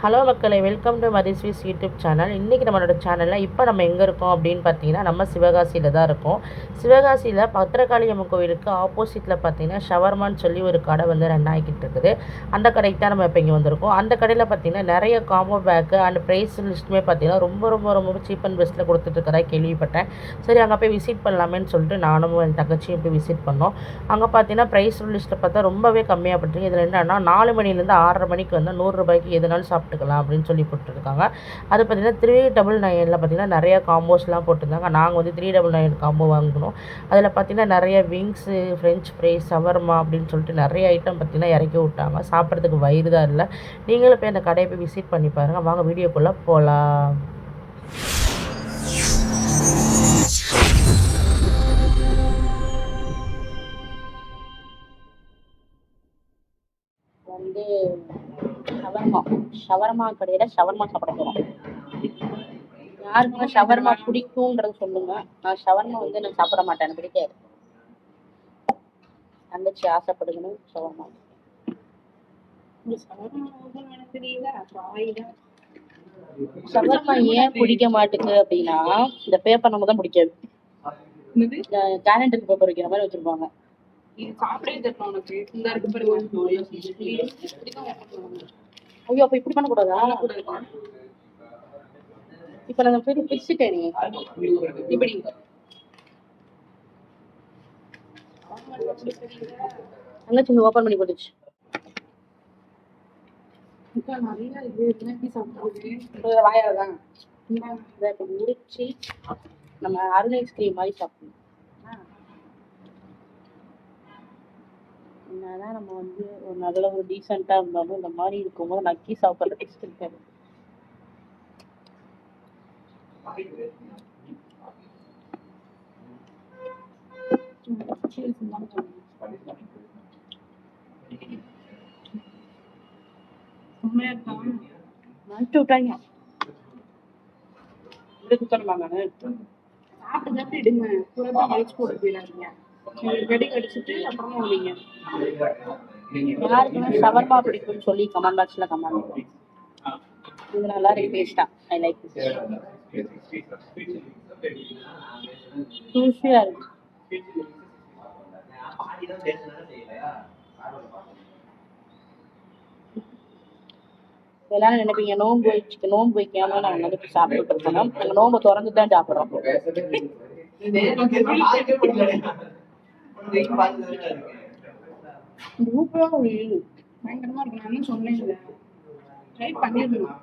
Hello மக்களை welcome to மதிஸ்வீஸ் YouTube channel இன்றைக்கி நம்மளோட சேனலில் இப்போ நம்ம எங்கே இருக்கோம் அப்படின்னு பார்த்தீங்கன்னா நம்ம சிவகாசியில் தான் இருக்கோம். சிவகாசியில் பத்திரகாளியம்மன் கோவிலுக்கு ஆப்போசிட்டில் பார்த்தீங்கன்னா ஷவர்மான்னு சொல்லி ஒரு கடை வந்து ரன் ஆகிக்கிட்டு இருக்குது. அந்த கடைக்கு தான் நம்ம இப்போ இங்கே வந்திருக்கோம். அந்த கடையில் பார்த்தீங்கன்னா நிறைய காம்போ பேக்கு அண்ட் ப்ரைஸ் லிஸ்ட்டுமே பார்த்தீங்கன்னா ரொம்ப ரொம்ப ரொம்ப சீப் அண்ட் பெஸ்ட்டில் கொடுத்துட்ருக்கதா கேள்விப்பட்டேன். சரி அங்கே போய் விசிட் பண்ணலாமேன்னு சொல்லிட்டு நானும் என் தங்கச்சியும் போய் விசிட் பண்ணோம். அங்கே பார்த்தீங்கன்னா ப்ரைஸ் லிஸ்ட்டில் பார்த்தா ரொம்பவே கம்மியாக பண்ணுறீங்க இதில் என்னென்னா நாலு மணிலேருந்து ஆறரை மணிக்கு வந்து நூறுரூபாய்க்கு எதுனாலும் சாப்பிட்டுக்கலாம் அப்படின்னு சொல்லி போட்டுருக்காங்க. அது பார்த்தீங்கன்னா த்ரீ டபுள் நைனில் பார்த்தீங்கன்னா நிறைய காம்போஸ்லாம் போட்டிருந்தாங்க. நாங்கள் வந்து த்ரீ டபுள் நைன் காம்போ வாங்கினோம். அதில் பார்த்தீங்கன்னா நிறைய விங்ஸு ஃப்ரெஞ்ச் ஃப்ரைஸ் சவர்மா அப்படின்னு சொல்லிட்டு நிறைய ஐட்டம் பார்த்தீங்கன்னா இறக்கி விட்டாங்க. சாப்பிட்றதுக்கு வயிறு தான் இல்லை. நீங்களும் போய் அந்த கடையை போய் விசிட் பண்ணி பாருங்கள் வாங்க வீடியோக்குள்ளே போகலாம் ஷவர்மா கடையில் ஷவர்மா சாப்பிட போகிறோம் யாருக்குங்க ஷவர்மா பிடிக்கும்ன்றது சொல்லுங்க. நான் ஷவர்மா வந்து நான் சாப்பிட மாட்டேன். பிடிக்காது. தங்கச்சி ஆசைப்படுங்கன்னு ஷவர்மா. ஷவர்மா ஏன் பிடிக்க மாட்டுக்கு அப்படின்னா இந்த பேப்பர் நம்ம தான் பிடிக்காது. இந்த கேலண்டர் பேப்பர் வைக்கிற மாதிரி வச்சிருப்பாங்க. இது சாப்பிடவே தெரியல உனக்கு. இந்த இருக்கு பாருங்க. ஐயோ அப்ப இப்படி பண்ணக்கூடாதா? கூட இருக்கும் இப்ப நான் பெரிய பிரிச்சுட்டேன் நீ. இப்படி தங்கச்சி ஓப்பன் பண்ணி போட்டுச்சு. வாயாதான் முடிச்சு நம்ம அருண் ஐஸ்கிரீம் மாதிரி சாப்பிடணும். என்னதான் நம்ம வந்து ஒரு நல்ல ஒரு டீசெண்டாக இருந்தாலும் இந்த மாதிரி இருக்கும்போது நக்கி சாப்பிட்ற டேஸ்ட் இருக்காது மறைச்சு விட்டாங்க சாப்பிட்டு சாப்பிட்டு இடுங்க கூட தான் வலிச்சு போட்டு போயிடாதீங்க வெடிங் கடிச்சிட்டு அப்புறமா விடுங்க யாருக்குமே ஷவர்மா பிடிக்கும்னு சொல்லி கமெண்ட் பாக்ஸில் கமெண்ட் இது நல்லா இருக்கு டேஸ்டா ஐ லைக் ஜூஸியாக இருக்கு. எல்லாரும் நினைப்பீங்க நோன்பு வச்சுட்டு நோன்பு வைக்காம நாங்க வந்து சாப்பிட்டுட்டு இருக்கோம். நாங்கள் நோன்பு திறந்து தான் சாப்பிடுறோம் சூப்பராக இருக்கு. நான் என்ன சொன்னேன் ட்ரை பண்ணிடணும்.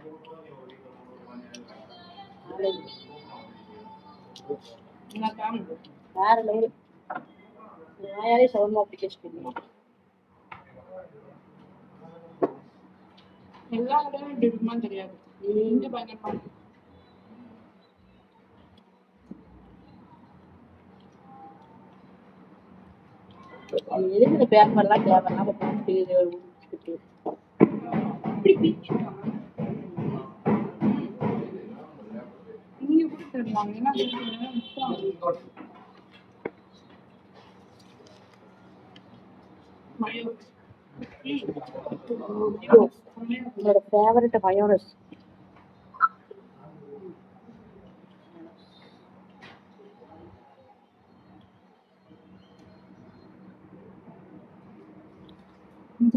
வேற லெவல் வாயாலே ஷவர்மா அப்ளிகேஷன் எல்லா கடையும் இப்படி இருக்குமான்னு தெரியாது. இங்க பயங்கரமா இருக்கு. எதுக்கு இந்த பேப்பர்லாம் இப்படி பிரிச்சுட்டாங்க நீங்க கூட தருவாங்க? ஏன்னா இது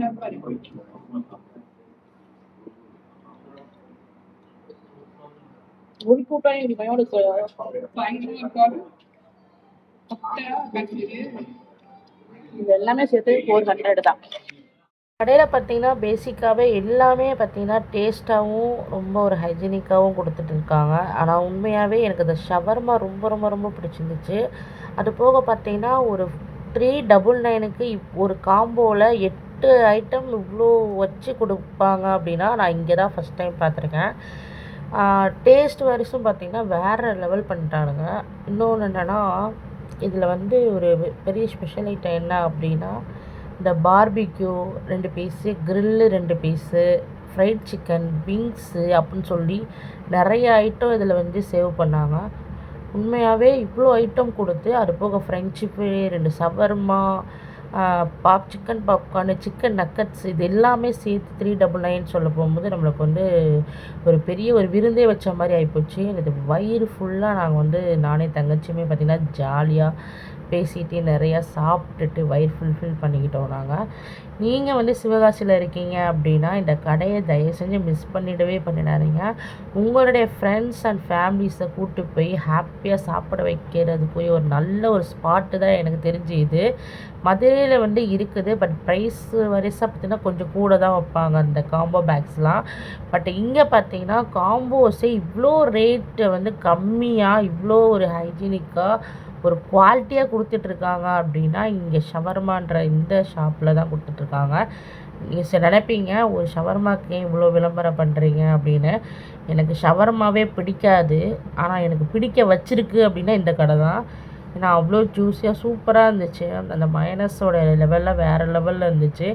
முக்கியம். மயோ உங்களோட ஃபேவரட் மயோனஸ் சாப்பாடு ஒரு கூட்டம் இப்படி மயோனஸ் பயங்கரமா இருக்காது பட்டையா கட்டிட்டு இது எல்லாமே சேர்த்து ஃபோர் ஹண்ட்ரட் தான் கடையில் பார்த்தீங்கன்னா பேசிக்காகவே எல்லாமே பார்த்தீங்கன்னா டேஸ்ட்டாகவும் ரொம்ப ஒரு ஹைஜீனிக்காகவும் கொடுத்துட்டு இருக்காங்க ஆனால் உண்மையாகவே எனக்கு இந்த ஷவர்மா ரொம்ப ரொம்ப ரொம்ப பிடிச்சிருந்துச்சு அது போக பார்த்தீங்கன்னா ஒரு த்ரீ டபுள் நைனுக்கு இப் ஒரு காம்போவில் எட்டு ஐட்டம் இவ்வளோ வச்சு கொடுப்பாங்க அப்படின்னா நான் இங்கே தான் ஃபஸ்ட் டைம் பார்த்துருக்கேன். டேஸ்ட் வரிசும் பார்த்திங்கன்னா வேறு லெவல் பண்ணிட்டானுங்க. இன்னொன்று என்னென்னா இதில் வந்து ஒரு பெரிய ஸ்பெஷல் ஐட்டம் என்ன அப்படின்னா இந்த பார்பிக்யூ ரெண்டு பீஸு கிரில்லு ரெண்டு பீஸு ஃப்ரைட் சிக்கன் விங்ஸு அப்படின்னு சொல்லி நிறைய ஐட்டம் இதில் வந்து சேவ் பண்ணாங்க. உண்மையாகவே இவ்வளோ ஐட்டம் கொடுத்து அது போக ஃப்ரெஞ்சு ரெண்டு shawarma pop chicken popcorn chicken nuggets இது எல்லாமே சேர்த்து த்ரீ டபுள் நைன் சொல்ல போகும்போது நம்மளுக்கு வந்து ஒரு பெரிய ஒரு விருந்தே வச்ச மாதிரி ஆகிப்போச்சு எனக்கு வயிறு ஃபுல்லாக நாங்கள் வந்து நானே தங்கச்சியுமே பார்த்திங்கன்னா ஜாலியாக பேசிட்டு நிறையா சாப்பிட்டுட்டு வயிறு ஃபுல்ஃபில் பண்ணிக்கிட்டோம் நாங்கள் நீங்கள் வந்து சிவகாசியில் இருக்கீங்க அப்படின்னா இந்த கடையை தயவு செஞ்சு மிஸ் பண்ணிடவே பண்ணிடாதீங்க. உங்களுடைய ஃப்ரெண்ட்ஸ் அண்ட் ஃபேமிலிஸை கூப்பிட்டு போய் ஹாப்பியாக சாப்பிட வைக்கிறது போய் ஒரு நல்ல ஒரு ஸ்பாட்டு தான் எனக்கு தெரிஞ்சு இது. மதுரையில் வந்து இருக்குது பட் ப்ரைஸ் வரிசை பார்த்தீங்கன்னா கொஞ்சம் கூட தான் வைப்பாங்க அந்த காம்போ பேக்ஸ்லாம் பட் இங்கே பார்த்தீங்கன்னா காம்போஸே இவ்வளோ ரேட்டு வந்து கம்மியாக இவ்வளோ ஒரு ஹைஜீனிக்காக ஒரு குவாலிட்டியாக கொடுத்துட்ருக்காங்க அப்படின்னா இங்கே ஷவர்மான்ற இந்த ஷாப்பில் தான் கொடுத்துட்ருக்காங்க. நீங்கள் சரி நினைப்பீங்க ஒரு ஷவர்மாக்கு ஏன் இவ்வளோ விளம்பரம் பண்ணுறீங்க அப்படின்னு. எனக்கு ஷவர்மாவே பிடிக்காது. ஆனால் எனக்கு பிடிக்க வச்சிருக்கு அப்படின்னா இந்த கடை தான். ஏன்னா அவ்வளோ ஜூஸியாக சூப்பராக இருந்துச்சு. அந்த மயனஸோட லெவலில் வேறு லெவலில் இருந்துச்சு.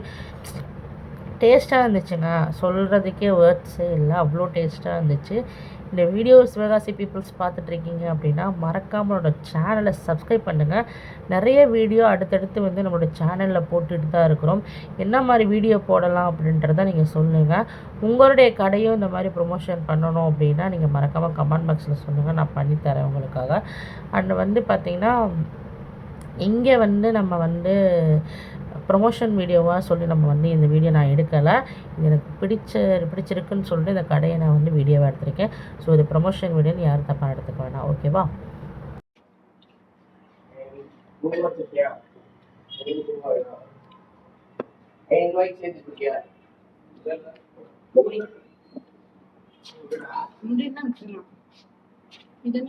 டேஸ்ட்டாக இருந்துச்சுங்க. சொல்கிறதுக்கே வேர்ட்ஸே இல்லை. அவ்வளோ டேஸ்ட்டாக இருந்துச்சு. இந்த வீடியோ சிவகாசி பீப்புள்ஸ் பார்த்துட்ருக்கீங்க அப்படின்னா மறக்காமல் சேனலை சப்ஸ்கிரைப் பண்ணுங்கள் நிறைய வீடியோ அடுத்தடுத்து வந்து நம்மளோட சேனலில் போட்டுட்டு தான் இருக்கிறோம். என்ன மாதிரி வீடியோ போடலாம் அப்படின்றத நீங்கள் சொல்லுங்கள் உங்களுடைய கடையும் இந்த மாதிரி ப்ரொமோஷன் பண்ணணும் அப்படின்னா நீங்கள் மறக்காமல் கமெண்ட் பாக்ஸில் சொல்லுங்கள் நான் பண்ணித்தரேன் உங்களுக்காக. அண்ட் வந்து பார்த்திங்கன்னா இங்கே வந்து நம்ம வந்து ப்ரொமோஷன் வீடியோவாக சொல்லி நம்ம வந்து இந்த வீடியோ நான் எடுக்கலை. இது எனக்கு பிடிச்ச பிடிச்சிருக்குன்னு சொல்லிட்டு இந்த கடையை நான் வந்து வீடியோவாக எடுத்திருக்கேன். ஸோ இது ப்ரொமோஷன் வீடியோன்னு யாரும் தப்பாக எடுத்துக்க வேணாம். ஓகேவா முன்னாடி என்ன இது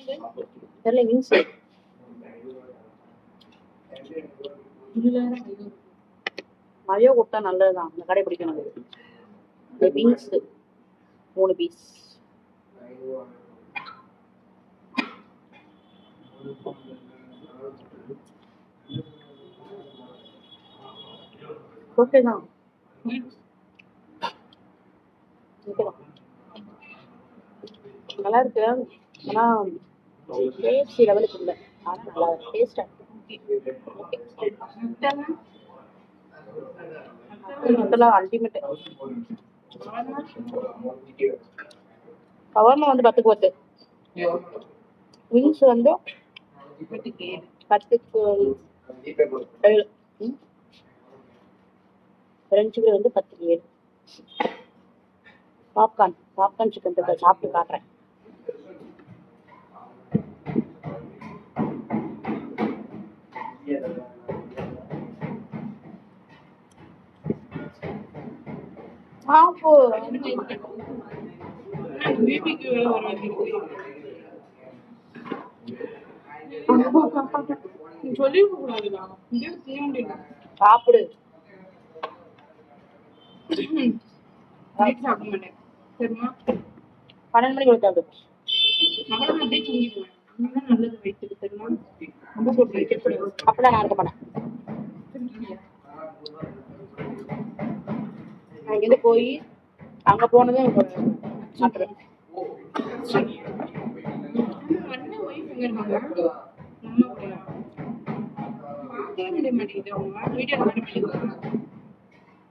தெரியல நிறைய கொடுத்தா நல்லதுதான். அந்த கடை பிடிக்கணும் இந்த பீன்ஸ் மூணு பீஸ் ஓகே தான். நல்லா இருக்கு. ஆனா கேஎஃப்சி லெவலுக்கு இல்லை. ஆனால் நல்லா டேஸ்டாக ஓகே இதெல்லாம் அல்டிமேட் ஆனா, வந்து பத்துக்கு பத்து. விங்ஸ் வந்து பத்துக்கு ஏழு. பத்துக்கு வந்து பத்துக்கு ஏழு. பாப்கார்ன் பாப்கார்ன் சிக்கன் பெப்பர் சாப்பிட்டு காட்டுறேன். ஆப்போ பேபிக்கு ஒரு சொல்லிருக்க கூடாதுடா. இதே தீயாண்டிடா. சாப்பிடு சாப்பிட மாட்டேன். சரிம்மா? பன்னெண்டு மணிக்கு சாப்பிடு நான் அப்படியே தூங்கிடுவேன். நல்லது வயிற்றுக்கு, தெரியுமா? ரொம்ப. அப்படிலாம் நான் இருக்க மாட்டேன் இங்கேருந்து போய் அங்கே சாப்பிட்றேன் அண்ணன் wife எங்க இருக்காங்க? நம்ம கூடயா? பார்க்கவே முடிய மாட்டேங்குது அவங்க. வீடியோ.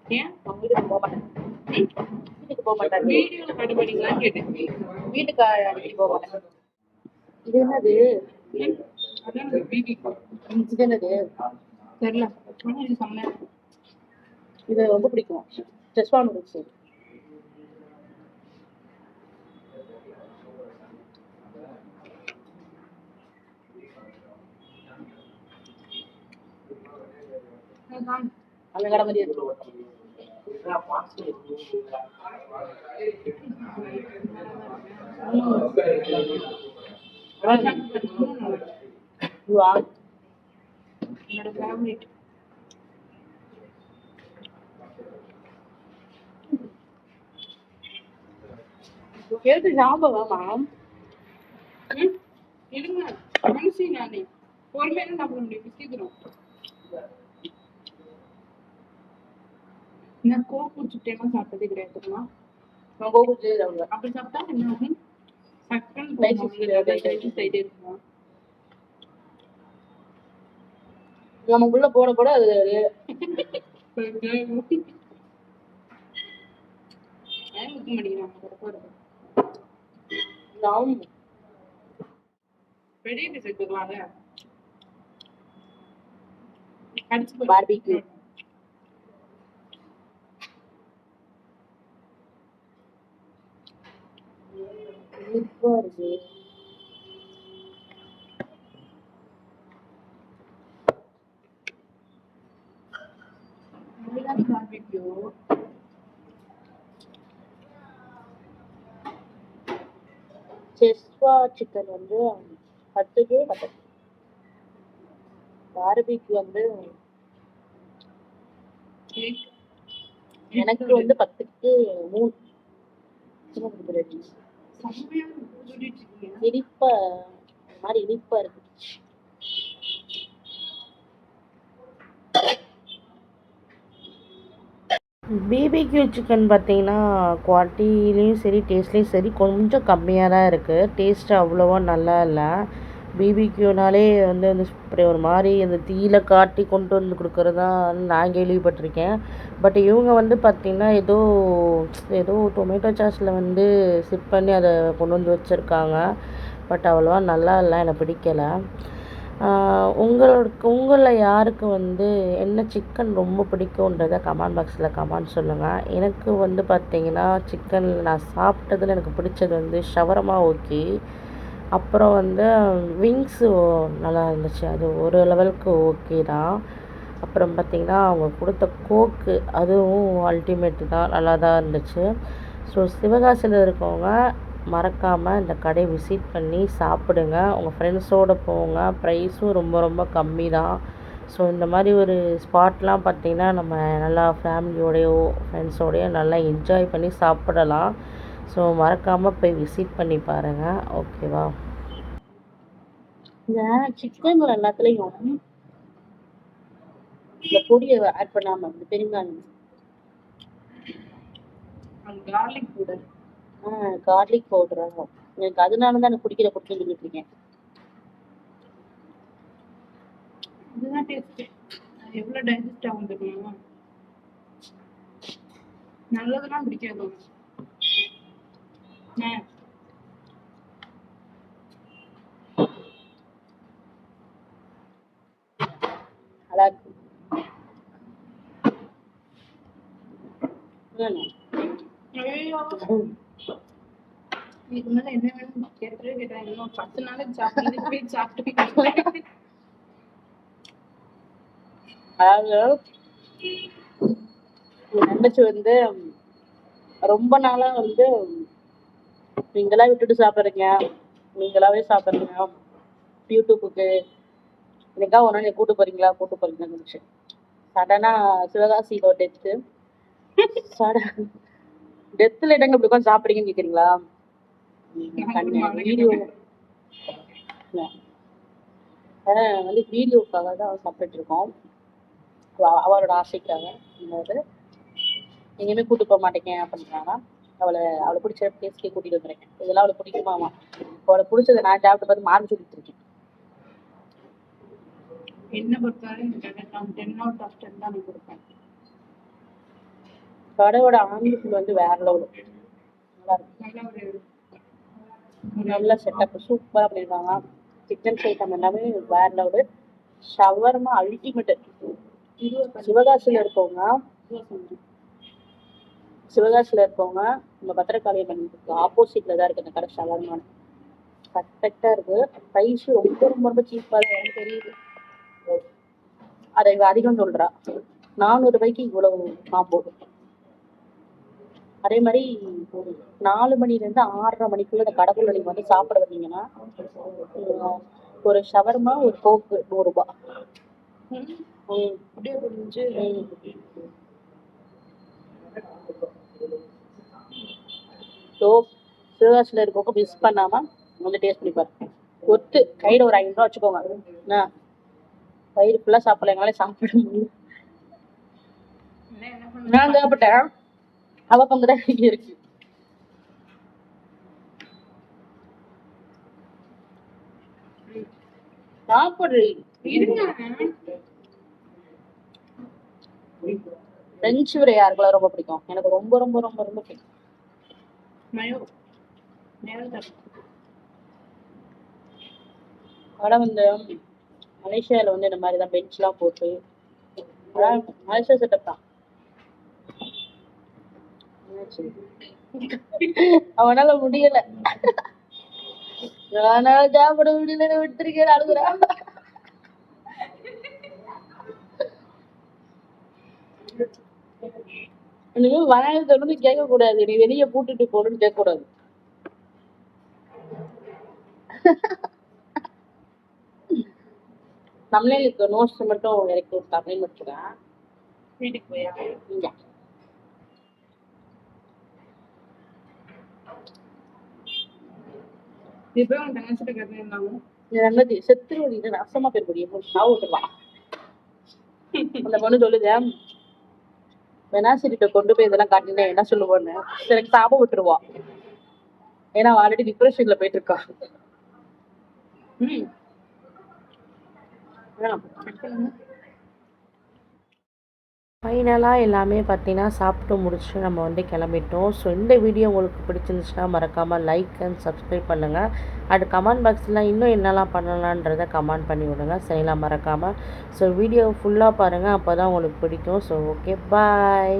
ஏன்? நான் வீட்டுக்கு போக மாட்டேன்? வீட்டுக்கு போக மாட்டேன் வீடியோல காட்ட மாட்டீங்களான்னு கேட்டேன். வீட்டுக்கு அடிக்கடி போக மாட்டேன் இது என்னது? அதான். இது என்னது தெரியல. ஆனா இது. இது ரொம்ப பிடிக்கும் நூடுல்ஸ் அதுதான். அந்த கடை மாதிரி? என்னோட ஃபேவரட் எடுத்து சாப்பிடுவாமா ம்? இருங்க. மனுஷி நானே. பொறுமையா தான் சாப்பிட முடியும். சீக்கிரம். நான் கோக் குடிச்சுட்டேன்னா சாப்பிட்டதே கிடையாது தெரியுமா? நான் கோகுச்சு அவங்க அப்படி சாப்பிட்டா என்ன ஆகும்? சக்கன் Digestive சைடு இருக்குமா. நமக்குள்ள போட போட அது ஊத்த மாட்டேங்கிறாங்க? நாம் பெரிய போய் Barbecue. இனிப்பா இருக்கு. சிக்கன் வந்து பத்து பார்பிக்யூ வந்து. எனக்கு வந்து பத்துக்கு மூணு. இனிப்பா மாதிரி இனிப்பா இருக்கு பிபிக்யூ சிக்கன் பார்த்தீங்கன்னா குவாலிட்டிலையும் சரி டேஸ்ட்லேயும் சரி கொஞ்சம் கம்மியாக தான் இருக்குது டேஸ்ட் அவ்வளோவா நல்லா இல்லை. பிபிக்யூனாலே வந்து அந்த ஸ்ப்ரே ஒரு மாதிரி அந்த தீயில காட்டி கொண்டு வந்து கொடுக்குறதா நான் கேள்விப்பட்டிருக்கேன். பட் இவங்க வந்து பார்த்திங்கன்னா ஏதோ ஏதோ டொமேட்டோ சாஸில் வந்து சிப் பண்ணி அதை கொண்டு வந்து வச்சுருக்காங்க. பட் அவ்வளோவா நல்லா இல்லை எனக்கு பிடிக்கலை. உங்களோட உங்களில் யாருக்கு வந்து என்ன சிக்கன் ரொம்ப பிடிக்குன்றத கமெண்ட் பாக்ஸில் கமெண்ட் சொல்லுங்கள் எனக்கு வந்து பார்த்தீங்கன்னா சிக்கனில் நான் சாப்பிட்டதில் எனக்கு பிடிச்சது வந்து ஷவரமா ஓகே. அப்புறம் வந்து விங்ஸு நல்லா இருந்துச்சு. அது ஒரு லெவலுக்கு ஓகே தான். அப்புறம் பார்த்திங்கன்னா அவங்க கொடுத்த கோக்கு அதுவும் அல்டிமேட்டு தான். நல்லா தான் இருந்துச்சு. ஸோ சிவகாசியில் இருக்கவங்க மறக்காமல் இந்த கடையை விசிட் பண்ணி சாப்பிடுங்க. உங்கள் ஃப்ரெண்ட்ஸோடு போங்க. ப்ரைஸும் ரொம்ப ரொம்ப கம்மி தான் ஸோ இந்த மாதிரி ஒரு ஸ்பாட்லாம் பார்த்திங்கன்னா நம்ம நல்லா ஃபேமிலியோடையோ ஃப்ரெண்ட்ஸோடையோ நல்லா என்ஜாய் பண்ணி சாப்பிடலாம். ஸோ மறக்காமல் போய் விசிட் பண்ணி பாருங்கள் ஓகேவா இந்த சிக்கன்கள் எல்லாத்துலேயும் இந்த பொடியை ஆட் பண்ணாமல் இந்த பெருங்காயம். powder. ஆ கார்லிக் பவுடராக எனக்கு அதனால தான் எனக்கு பிடிக்கிற பிடிக்கும் சொல்லிட்டு இருக்கேன் இதுதான் taste. அது எவ்வளவு digest ஆகும் தெரியுமா? நல்லதெல்லாம் பிடிக்காது உனக்கு. ஏன்? நல்லா இருக்கு வேணும். ஐயையோ. இதுக்கு மேல என்ன வேணும் கேட்டு கேட்டேன் இன்னும் பத்து நாளைக்கு சாப்பிட்டு போய் சாப்பிட்டு என் தங்கச்சி வந்து ரொம்ப நாளா வந்து நீங்களா விட்டுட்டு சாப்பிட்றீங்க. நீங்களாவே சாப்பிட்றீங்க. யூடியூப்புக்கு என்னைக்கா ஒரு நாள் கூட்டு போறீங்களா? கூட்டு போறீங்களான்னு இருந்துச்சு சடனா சிவகாசியில் ஒரு டெத்து சடன் டெத்தில் இடங்க இப்படி உட்காந்து சாப்பிட்றீங்கன்னு கேட்குறீங்களா வீடியோ. வந்து வீடியோக்காக தான் சாப்பிட்டுட்டு இருக்கோம். அவ- அவளோட ஆசைக்காக. இன்னொரு எங்கேயுமே கூட்டு போக மாட்டேங்க அப்படின்றாங்க அவளை அவளை பிடிச்ச பிளேஸ்க்கே கூட்டிட்டு வந்துறேன் இதெல்லாம் அவளுக்கு பிடிக்குமாமா அவளை பிடிச்சதை நான் சாப்பிட்டு பார்த்து மாறி சொல்லிட்டு இருக்கேன். என்ன பொறுத்தவரை எனக்கு டென் அவுட் ஆஃப் டென் தான் நான் கொடுப்பேன். கடையோட ஆங்கிலத்தில் வந்து வேற லெவல் நல்லா இருக்கு. நல்ல ஒரு நல்ல செட்டப் சூப்பராக பண்ணியிருக்காங்க சிக்கன் ஐட்டம் எல்லாமே வேற லெவலு ஷவர்மா அல்டிமேட்டு சிவகாசியில் இருக்கவங்க சிவகாசியில் இருக்கவங்க நம்ம பத்திரக்காளியம்மன் ஆப்போசிட்ல தான் இருக்கு அந்த கடை ஷவர்மான் பர்ஃபெக்டாக இருக்கு. ப்ரைஸ் ரொம்ப ரொம்ப ரொம்ப சீப்பாக தான் எனக்கு தெரியுது. அதை இவ அதிகம் சொல்றா. நானூறு ரூபாய்க்கு இவ்வளவு காம்போ அதே மாதிரி ஒரு நாலு மணிலேருந்து ஆறரை மணிக்குள்ள இந்த கடைக்குள்ள நீங்க வந்து சாப்பிட வந்தீங்கன்னா ஒரு ஷவர்மா ஒரு கோக்கு நூறுரூபா அப்படியே புரிஞ்சு. ஸோ சிவகாசியில் இருக்கவங்க மிஸ் பண்ணாம வந்து டேஸ்ட் பண்ணி பாருங்க. ஒத்து கையில் ஒரு ஐநூறுரூவா வச்சுக்கோங்க. என்ன? வயிறு ஃபுல்லாக சாப்பிடல எங்களால சாப்பிட முடியும் நான் சாப்பிட்டேன் அவ பங்கு தான் இங்கே இருக்கு. ம். சாப்பிடு இருங்க. ஃப்ரெஞ்சு ஃப்ரை யாருக்கெல்லாம் ரொம்ப பிடிக்கும்? எனக்கு ரொம்ப ரொம்ப ரொம்ப ரொம்ப பிடிக்கும். ஆனால் வந்து மலேசியாவில் வந்து இந்த மாதிரி தான் பெஞ்ச்லாம் போட்டு மலேசியா செட்டப் தான். என்னாச்சு? அவனால முடியல. அவனால சாப்பிட முடியல விட்டுருக்கேன் அழுகுறான் இனிமே வனாயத்தை வந்து கேட்க கூடாது நீ வெளியே பூட்டிட்டு போடுன்னு கேட்க கூடாது நம்மளே நோட்ஸ் மட்டும் இறக்கி விட்டாங்க முடிச்சுக்கிறேன் வீட்டுக்கு போயா? இங்க இப்போ உன் தங்கச்சிட்ட கட்டிருந்தாங்க செத்துருவடி பேர் விட்டுருவான் அந்த பொண்ணு சொல்லுது வெனாசிரிட்ட கொண்டு போய் இதெல்லாம் காட்டினா என்ன சொல்லுவோன்னு? எனக்கு சாபம் விட்டுருவா. ஏன்னா ஆல்ரெடி டிப்ரெஷன்ல போயிட்டு இருக்கா. ம். ஃபைனலாக எல்லாமே பார்த்தீங்கன்னா சாப்பிட்டு முடிச்சுட்டு நம்ம வந்து கிளம்பிட்டோம். ஸோ இந்த வீடியோ உங்களுக்கு பிடிச்சிருந்துச்சுன்னா மறக்காமல் லைக் அண்ட் சப்ஸ்கிரைப் பண்ணுங்கள் அட் கமெண்ட் பாக்ஸில் இன்னும் என்னெல்லாம் பண்ணலான்றதை கமெண்ட் பண்ணி விடுங்க. சரிங்களா? மறக்காமல் ஸோ வீடியோ ஃபுல்லாக பாருங்கள் அப்போ தான் உங்களுக்கு பிடிக்கும். So okay bye